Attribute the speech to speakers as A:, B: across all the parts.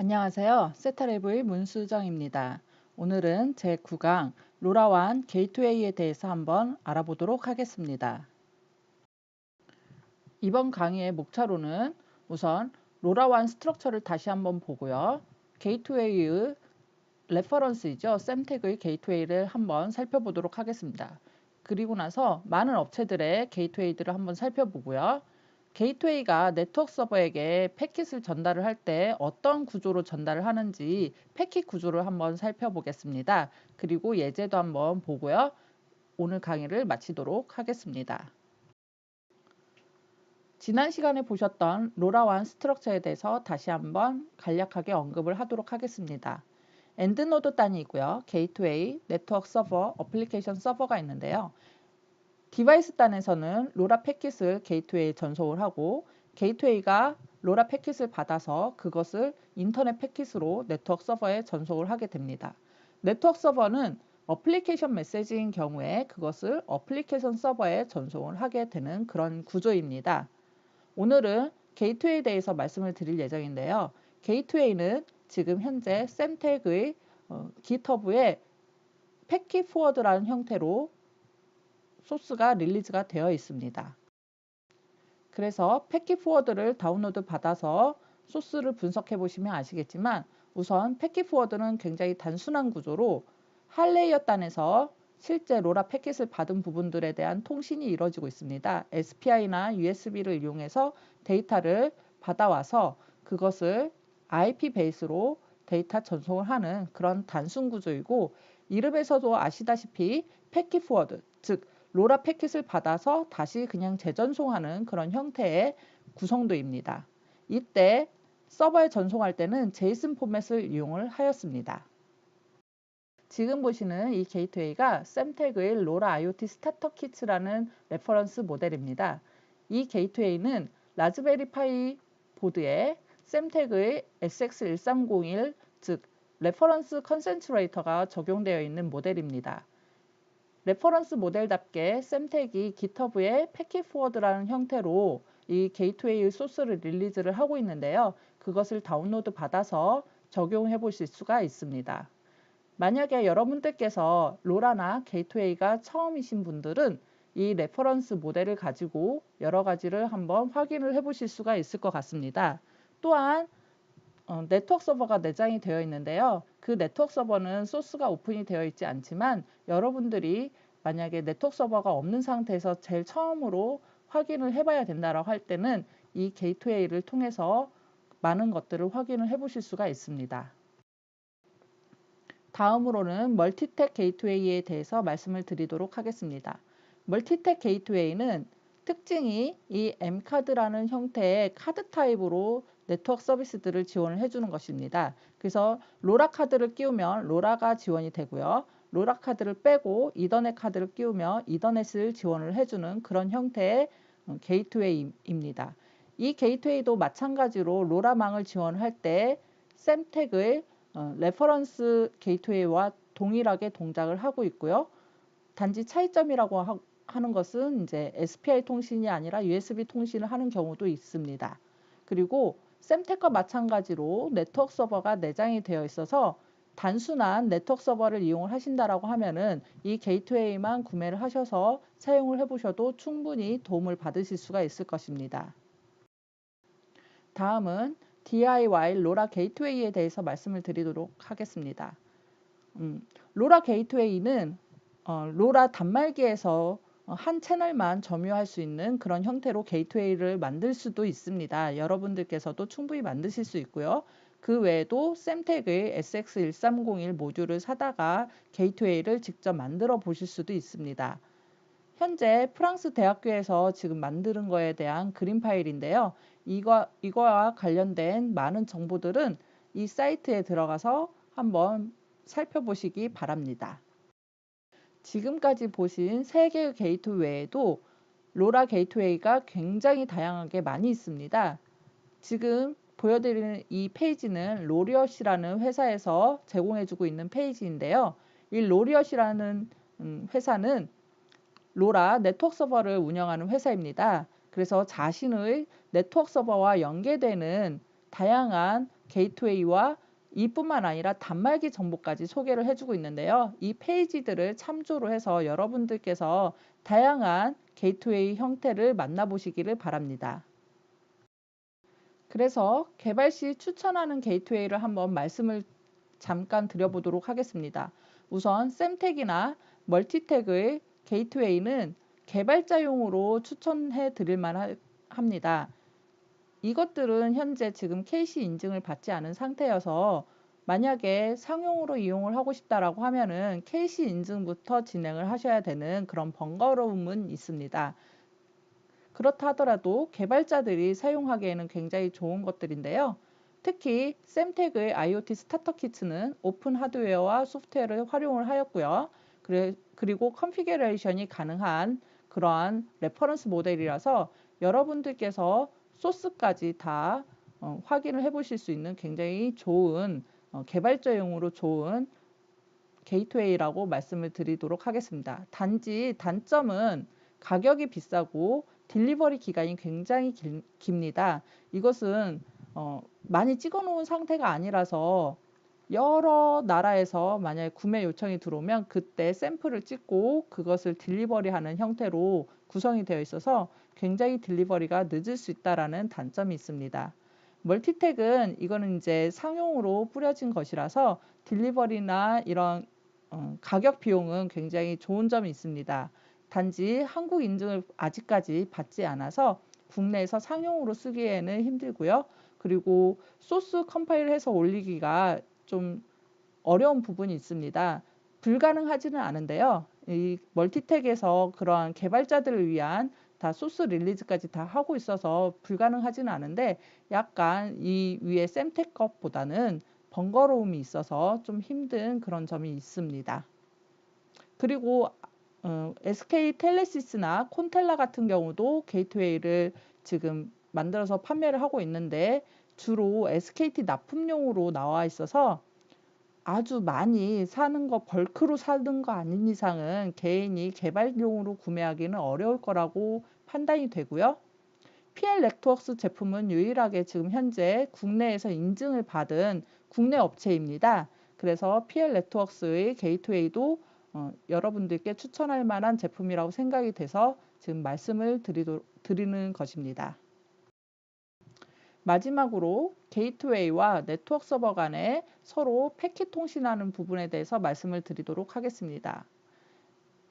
A: 안녕하세요. 세타랩의 문수정입니다. 오늘은 제9강 로라완 게이트웨이에 대해서 한번 알아보도록 하겠습니다. 이번 강의의 목차로는 우선 로라완 스트럭처를 다시 한번 보고요. 게이트웨이의 레퍼런스이죠. 샘택의 게이트웨이를 한번 살펴보도록 하겠습니다. 그리고 나서 많은 업체들의 게이트웨이들을 한번 살펴보고요. 게이트웨이가 네트워크 서버에게 패킷을 전달을 할 때 어떤 구조로 전달을 하는지 패킷 구조를 한번 살펴보겠습니다. 그리고 예제도 한번 보고요. 오늘 강의를 마치도록 하겠습니다. 지난 시간에 보셨던 로라완 스트럭처에 대해서 다시 한번 간략하게 언급을 하도록 하겠습니다. 엔드노드 단이 있고요. 게이트웨이, 네트워크 서버, 어플리케이션 서버가 있는데요. 디바이스 단에서는 로라 패킷을 게이트웨이에 전송을 하고 게이트웨이가 로라 패킷을 받아서 그것을 인터넷 패킷으로 네트워크 서버에 전송을 하게 됩니다. 네트워크 서버는 어플리케이션 메시지인 경우에 그것을 어플리케이션 서버에 전송을 하게 되는 그런 구조입니다. 오늘은 게이트웨이에 대해서 말씀을 드릴 예정인데요. 게이트웨이는 지금 현재 샘택의 어, GitHub에 패킷 포워드라는 형태로 소스가 릴리즈가 되어 있습니다. 그래서 패킷 포워드를 다운로드 받아서 소스를 분석해 보시면 아시겠지만 우선 패킷 포워드는 굉장히 단순한 구조로 할 레이어 단에서 실제 로라 패킷을 받은 부분들에 대한 통신이 이루어지고 있습니다. SPI나 USB를 이용해서 데이터를 받아와서 그것을 IP 베이스로 데이터 전송을 하는 그런 단순 구조이고 이름에서도 아시다시피 패킷 포워드 즉 로라 패킷을 받아서 다시 그냥 재전송하는 그런 형태의 구성도입니다. 이때 서버에 전송할 때는 제이슨 포맷을 이용을 하였습니다. 지금 보시는 이 게이트웨이가 샘택의 로라 IoT 스타터 키츠라는 레퍼런스 모델입니다. 이 게이트웨이는 라즈베리 파이 보드에 샘택의 SX1301 즉 레퍼런스 컨센트레이터가 적용되어 있는 모델입니다. 레퍼런스 모델답게 샘택이 GitHub의 패킷 포워드라는 형태로 이 게이트웨이 소스를 릴리즈를 하고 있는데요. 그것을 다운로드 받아서 적용해 보실 수가 있습니다. 만약에 여러분들께서 로라나 게이트웨이가 처음이신 분들은 이 레퍼런스 모델을 가지고 여러 가지를 한번 확인을 해 보실 수가 있을 것 같습니다. 또한 어, 네트워크 서버가 내장이 되어 있는데요. 그 네트워크 서버는 소스가 오픈이 되어 있지 않지만 여러분들이 만약에 네트워크 서버가 없는 상태에서 제일 처음으로 확인을 해봐야 된다라고 할 때는 이 게이트웨이를 통해서 많은 것들을 확인을 해보실 수가 있습니다. 다음으로는 멀티텍 게이트웨이에 대해서 말씀을 드리도록 하겠습니다. 멀티텍 게이트웨이는 특징이 이 M카드라는 형태의 카드 타입으로 네트워크 서비스들을 지원을 해주는 것입니다. 그래서 로라 카드를 끼우면 로라가 지원이 되고요. 로라 카드를 빼고 이더넷 카드를 끼우며 이더넷을 지원을 해주는 그런 형태의 어, 게이트웨이입니다. 이 게이트웨이도 마찬가지로 로라망을 지원할 때 샘택의 어, 레퍼런스 게이트웨이와 동일하게 동작을 하고 있고요. 단지 차이점이라고 하, 하는 것은 이제 SPI 통신이 아니라 USB 통신을 하는 경우도 있습니다. 그리고 샘텍과 마찬가지로 네트워크 서버가 내장이 되어 있어서 단순한 네트워크 서버를 이용을 하신다라고 하면은 이 게이트웨이만 구매를 하셔서 사용을 해보셔도 충분히 도움을 받으실 수가 있을 것입니다. 다음은 DIY 로라 게이트웨이에 대해서 말씀을 드리도록 하겠습니다. 음, 로라 게이트웨이는 어, 로라 단말기에서 어, 한 채널만 점유할 수 있는 그런 형태로 게이트웨이를 만들 수도 있습니다. 여러분들께서도 충분히 만드실 수 있고요. 그 외에도 샘텍의 SX1301 모듈을 사다가 게이트웨이를 직접 만들어 보실 수도 있습니다. 현재 프랑스 대학교에서 지금 만드는 거에 대한 그림 파일인데요. 이거, 이거와 관련된 많은 정보들은 이 사이트에 들어가서 한번 살펴보시기 바랍니다. 지금까지 보신 세 개의 게이트 외에도 로라 게이트웨이가 굉장히 다양하게 많이 있습니다. 지금 보여드리는 이 페이지는 로리엇이라는 회사에서 제공해주고 있는 페이지인데요. 이 로리엇이라는 음, 회사는 로라 네트워크 서버를 운영하는 회사입니다. 그래서 자신의 네트워크 서버와 연계되는 다양한 게이트웨이와 이뿐만 아니라 단말기 정보까지 소개를 해주고 있는데요. 이 페이지들을 참조로 해서 여러분들께서 다양한 게이트웨이 형태를 만나보시기를 바랍니다. 그래서 개발 시 추천하는 게이트웨이를 한번 말씀을 잠깐 드려보도록 하겠습니다. 우선 샘택이나 멀티택의 게이트웨이는 개발자용으로 추천해 드릴 만합니다. 이것들은 현재 지금 KC 인증을 받지 않은 상태여서 만약에 상용으로 이용을 하고 싶다라고 하면은 KC 인증부터 진행을 하셔야 되는 그런 번거로움은 있습니다. 그렇다 하더라도 개발자들이 사용하기에는 굉장히 좋은 것들인데요. 특히 샘텍의 IoT 스타터 키트는 오픈 하드웨어와 소프트웨어를 활용을 하였고요. 그리고 컨피규레이션이 가능한 그러한 레퍼런스 모델이라서 여러분들께서 소스까지 다 어, 확인을 해 보실 수 있는 굉장히 좋은 어, 개발자용으로 좋은 게이트웨이라고 말씀을 드리도록 하겠습니다. 단지 단점은 가격이 비싸고 딜리버리 기간이 굉장히 길, 깁니다. 이것은 어, 많이 찍어 놓은 상태가 아니라서 여러 나라에서 만약에 구매 요청이 들어오면 그때 샘플을 찍고 그것을 딜리버리 하는 형태로 구성이 되어 있어서 굉장히 딜리버리가 늦을 수 있다라는 단점이 있습니다. 멀티텍은 이거는 이제 상용으로 뿌려진 것이라서 딜리버리나 이런 어, 가격 비용은 굉장히 좋은 점이 있습니다. 단지 한국 인증을 아직까지 받지 않아서 국내에서 상용으로 쓰기에는 힘들고요. 그리고 소스 컴파일해서 올리기가 좀 어려운 부분이 있습니다. 불가능하지는 않은데요. 이 멀티텍에서 그러한 개발자들을 위한 다 소스 릴리즈까지 다 하고 있어서 불가능하지는 않은데 약간 이 위에 샘텍 것보다는 번거로움이 있어서 좀 힘든 그런 점이 있습니다. 그리고 어, SK 텔레시스나 콘텔라 같은 경우도 게이트웨이를 지금 만들어서 판매를 하고 있는데 주로 SKT 납품용으로 나와 있어서 아주 많이 사는 거 벌크로 사는 거 아닌 이상은 개인이 개발용으로 구매하기는 어려울 거라고 판단이 되고요. PL 넥트웍스 제품은 유일하게 지금 현재 국내에서 인증을 받은 국내 업체입니다. 그래서 PL 넥트웍스의 게이트웨이도 어, 여러분들께 추천할 만한 제품이라고 생각이 돼서 지금 말씀을 드리도, 드리는 것입니다. 마지막으로 게이트웨이와 네트워크 서버 간에 서로 패킷 통신하는 부분에 대해서 말씀을 드리도록 하겠습니다.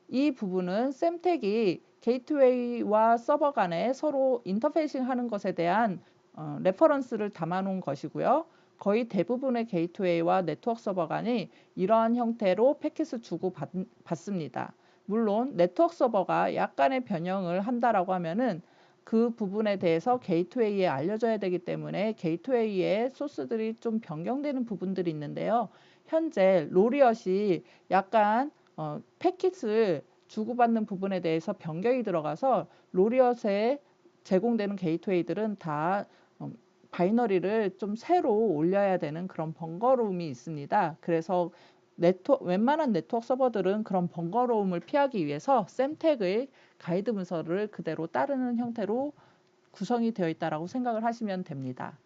A: 이 부분은 샘텍이 게이트웨이와 서버 간에 서로 인터페이싱 하는 것에 대한 어, 레퍼런스를 담아 놓은 것이고요. 거의 대부분의 게이트웨이와 네트워크 서버 간이 이러한 형태로 패킷을 주고 받, 받습니다. 물론 네트워크 서버가 약간의 변형을 한다라고 하면은 그 부분에 대해서 게이트웨이에 알려져야 되기 때문에 게이트웨이의 소스들이 좀 변경되는 부분들이 있는데요. 현재 로리엇이 약간 어, 패킷을 주고받는 부분에 대해서 변경이 들어가서 로리엇에 제공되는 게이트웨이들은 다 어, 바이너리를 좀 새로 올려야 되는 그런 번거로움이 있습니다. 그래서 네트워, 웬만한 네트워크 서버들은 그런 번거로움을 피하기 위해서 샘택의 가이드 문서를 그대로 따르는 형태로 구성이 되어 있다고 생각을 하시면 됩니다.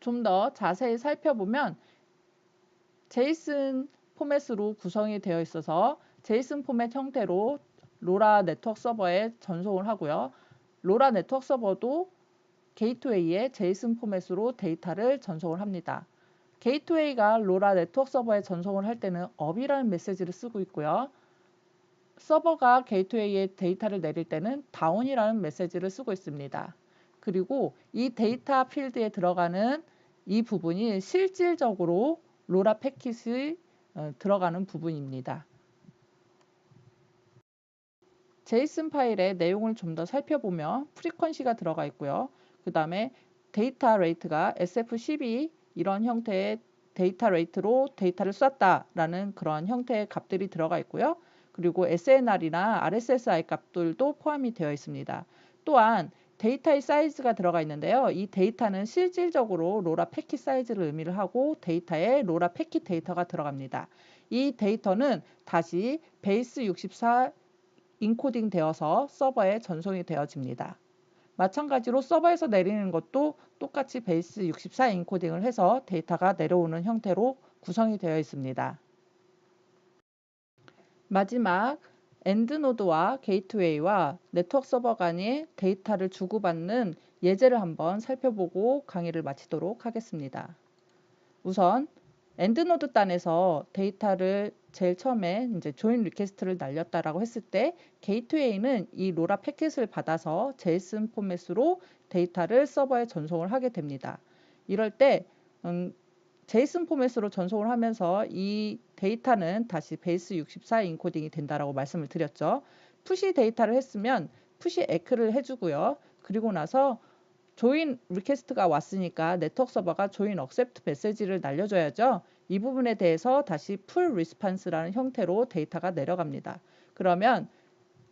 A: 좀 더 자세히 살펴보면 제이슨 포맷으로 구성이 되어 있어서 제이슨 포맷 형태로 로라 네트워크 서버에 전송을 하고요. 로라 네트워크 서버도 게이트웨이에 제이슨 포맷으로 데이터를 전송을 합니다. 게이트웨이가 로라 네트워크 서버에 전송을 할 때는 업이라는 메시지를 쓰고 있고요. 서버가 게이트웨이에 데이터를 내릴 때는 다운이라는 메시지를 쓰고 있습니다. 그리고 이 데이터 필드에 들어가는 이 부분이 실질적으로 로라 패킷이 어, 들어가는 부분입니다. 제이슨 파일의 내용을 좀 더 살펴보면 프리퀀시가 들어가 있고요. 그 다음에 데이터 레이트가 SF12 이런 형태의 데이터 레이트로 데이터를 쐈다라는 그런 형태의 값들이 들어가 있고요. 그리고 SNR이나 RSSI 값들도 포함이 되어 있습니다. 또한 데이터의 사이즈가 들어가 있는데요. 이 데이터는 실질적으로 로라 패킷 사이즈를 의미를 하고 데이터에 로라 패킷 데이터가 들어갑니다. 이 데이터는 다시 베이스 64 인코딩 되어서 서버에 전송이 되어집니다. 마찬가지로 서버에서 내리는 것도 똑같이 베이스 64 인코딩을 해서 데이터가 내려오는 형태로 구성이 되어 있습니다. 마지막 엔드 노드와 게이트웨이와 네트워크 서버 간의 데이터를 주고받는 예제를 한번 살펴보고 강의를 마치도록 하겠습니다. 우선 엔드노드 단에서 데이터를 제일 처음에 이제 조인 리퀘스트를 날렸다라고 했을 때 게이트웨이는 이 로라 패킷을 받아서 JSON 포맷으로 데이터를 서버에 전송을 하게 됩니다. 이럴 때 음, JSON 포맷으로 전송을 하면서 이 데이터는 다시 베이스 64 인코딩이 된다라고 말씀을 드렸죠. 푸시 데이터를 했으면 푸시 에크를 해주고요. 그리고 나서 조인 리퀘스트가 왔으니까 네트워크 서버가 조인 억셉트 메시지를 날려줘야죠. 이 부분에 대해서 다시 풀 리스판스라는 형태로 데이터가 내려갑니다. 그러면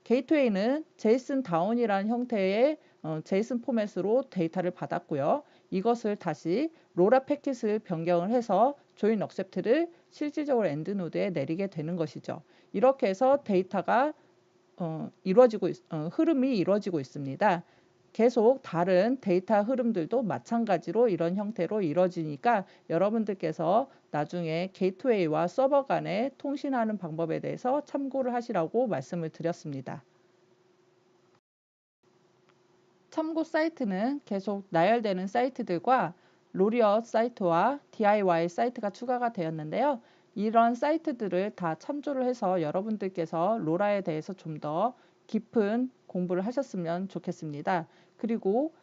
A: 게이트웨이는 제이슨 다운이라는 형태의 어, 제이슨 포맷으로 데이터를 받았고요. 이것을 다시 로라 패킷을 변경을 해서 조인 억셉트를 실질적으로 엔드 노드에 내리게 되는 것이죠. 이렇게 해서 데이터가 어, 이루어지고 있, 어, 흐름이 이루어지고 있습니다. 계속 다른 데이터 흐름들도 마찬가지로 이런 형태로 이루어지니까 여러분들께서 나중에 게이트웨이와 서버 간에 통신하는 방법에 대해서 참고를 하시라고 말씀을 드렸습니다. 참고 사이트는 계속 나열되는 사이트들과 로리엇 사이트와 DIY 사이트가 추가가 되었는데요. 이런 사이트들을 다 참조를 해서 여러분들께서 로라에 대해서 좀더 깊은 공부를 하셨으면 좋겠습니다. 그리고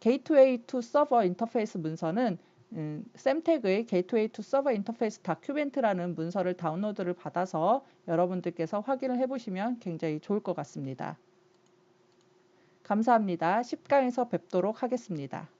A: 게이트웨이 투 서버 인터페이스 문서는 음, 샘택의 게이트웨이 투 서버 인터페이스 다큐멘트라는 문서를 다운로드를 받아서 여러분들께서 확인을 해보시면 굉장히 좋을 것 같습니다. 감사합니다. 10강에서 뵙도록 하겠습니다.